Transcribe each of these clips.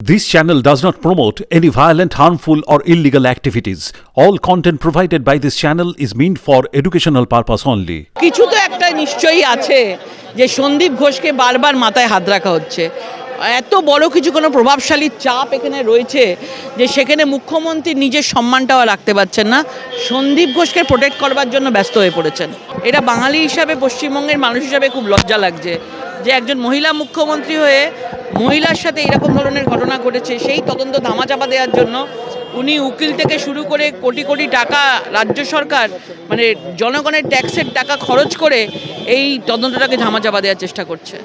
This channel does not promote any violent, harmful, or illegal activities. All content provided by this channel is meant for educational purpose only. কিছু তো একটা নিশ্চয়ই আছে যে সন্দীপ ঘোষকে বারবার মাথায় হাত রাখা হচ্ছে এত বড় কিছু কোনো প্রভাবশালী চাপ এখানে রয়েছে যে সেখানে মুখ্যমন্ত্রী নিজের সম্মানটাও রাখতে পারছেন না সন্দীপ ঘোষকে প্রোটেক্ট করবার জন্য ব্যস্ত হয়ে পড়েছেন এটা বাঙালি হিসাবে পশ্চিমবঙ্গের মানুষ হিসাবে খুব লজ্জা লাগছে যে একজন মহিলা মুখ্যমন্ত্রী হয়ে মহিলার সাথে এরকম ধরনের ঘটনা ঘটেছে সেই তদন্ত ধামাচাপা দেওয়ার জন্য উনি উকিল থেকে শুরু করে কোটি কোটি টাকা রাজ্য সরকার মানে জনগণের ট্যাক্সের টাকা খরচ করে এই তদন্তটাকে ধামাচাপা দেওয়ার চেষ্টা করছে।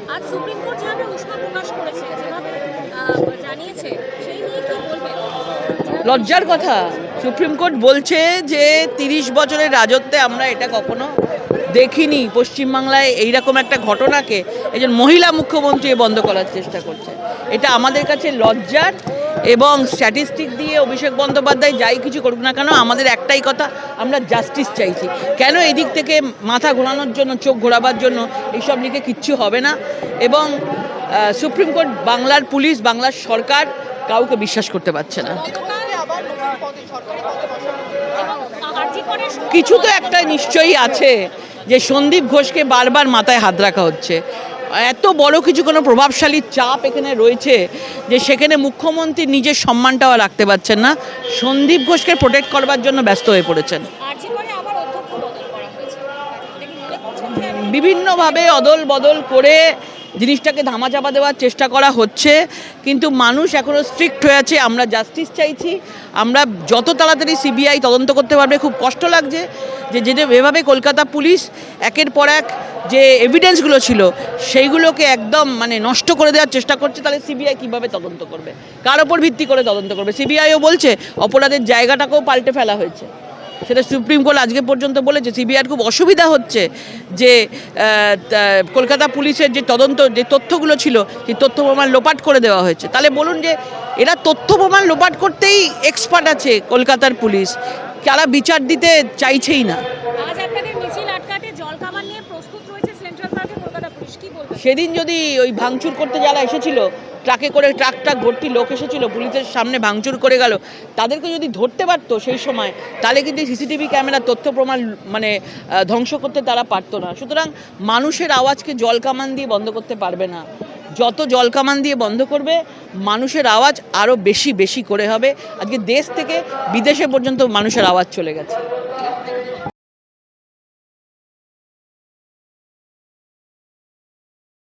লজ্জার কথা সুপ্রিম কোর্ট বলছে যে তিরিশ বছরের রাজত্বে আমরা এটা কখনো দেখিনি পশ্চিমবাংলায় এইরকম একটা ঘটনাকে একজন মহিলা মুখ্যমন্ত্রী বন্ধ করার চেষ্টা করছে। এটা আমাদের কাছে লজ্জার এবং স্ট্যাটিস্টিক দিয়ে অভিষেক বন্দ্যোপাধ্যায় যাই কিছু করুক না কেন আমাদের একটাই কথা আমরা জাস্টিস চাইছি। কেন এদিক থেকে মাথা ঘোরানোর জন্য চোখ ঘোরাবার জন্য এইসব লিখে কিচ্ছু হবে না? এবং সুপ্রিম কোর্ট বাংলার পুলিশ বাংলার সরকার কাউকে বিশ্বাস করতে পারছে না। কিছু তো একটা নিশ্চয়ই আছে। যে সন্দীপ ঘোষকে বারবার মাথায় হাত রাখা হচ্ছে। এত বড় কিছু কোনো প্রভাবশালী চাপ এখানে রয়েছে যে সেখানে মুখ্যমন্ত্রী নিজের সম্মানটাও রাখতে পারছেন না। সন্দীপ ঘোষকে প্রোটেক্ট করবার জন্য ব্যস্ত হয়ে পড়েছেন আরজি করে আবার অধ্যক্ষ বদল করা হয়েছে এটা কি মনে করছেন যে বিভিন্নভাবে অদল বদল করে জিনিসটাকে ধামাচাপা দেওয়ার চেষ্টা করা হচ্ছে, কিন্তু মানুষ এখনও স্ট্রিক্ট হয়ে আছে। আমরা জাস্টিস চাইছি, আমরা যত তাড়াতাড়ি সিবিআই তদন্ত করতে পারবে, খুব কষ্ট লাগছে যে যেটা এভাবে কলকাতা পুলিশ একের পর এক যে এভিডেন্সগুলো ছিল, সেইগুলোকে একদম মানে নষ্ট করে দেওয়ার চেষ্টা করছে, তাহলে সিবিআই কীভাবে তদন্ত করবে? কার ওপর ভিত্তি করে তদন্ত করবে? সিবিআইও বলছে, অপরাধের জায়গাটাকেও পাল্টে ফেলা হয়েছে। সেটা সুপ্রিম কোর্ট আজকে পর্যন্ত বলেছে। সিবিআইয়ের খুব অসুবিধা হচ্ছে যে কলকাতা পুলিশের যে তদন্ত যে তথ্যগুলো ছিল সেই তথ্য প্রমাণ লোপাট করে দেওয়া হয়েছে। তাহলে বলুন যে এরা তথ্য প্রমাণ লোপাট করতেই এক্সপার্ট আছে কলকাতার পুলিশ। তারা বিচার দিতে চাইছেই না। সেদিন যদি ওই ভাঙচুর করতে যারা এসেছিল ট্রাকে করে ট্রাক ট্রাক ভর্তি লোক এসেছিল, পুলিশের সামনে ভাঙচুর করে গেল। তাদেরকে যদি ধরতে পারতো সেই সময়, তাহলে কিন্তু সিসিটিভি ক্যামেরা তথ্য প্রমাণ মানে ধ্বংস করতে তারা পারতো না। সুতরাং মানুষের আওয়াজকে জল কামান দিয়ে বন্ধ করতে পারবে না। যত জল কামান দিয়ে বন্ধ করবে, মানুষের আওয়াজ আরও বেশি বেশি করে হবে। আজকে দেশ থেকে বিদেশে পর্যন্ত মানুষের আওয়াজ চলে গেছে।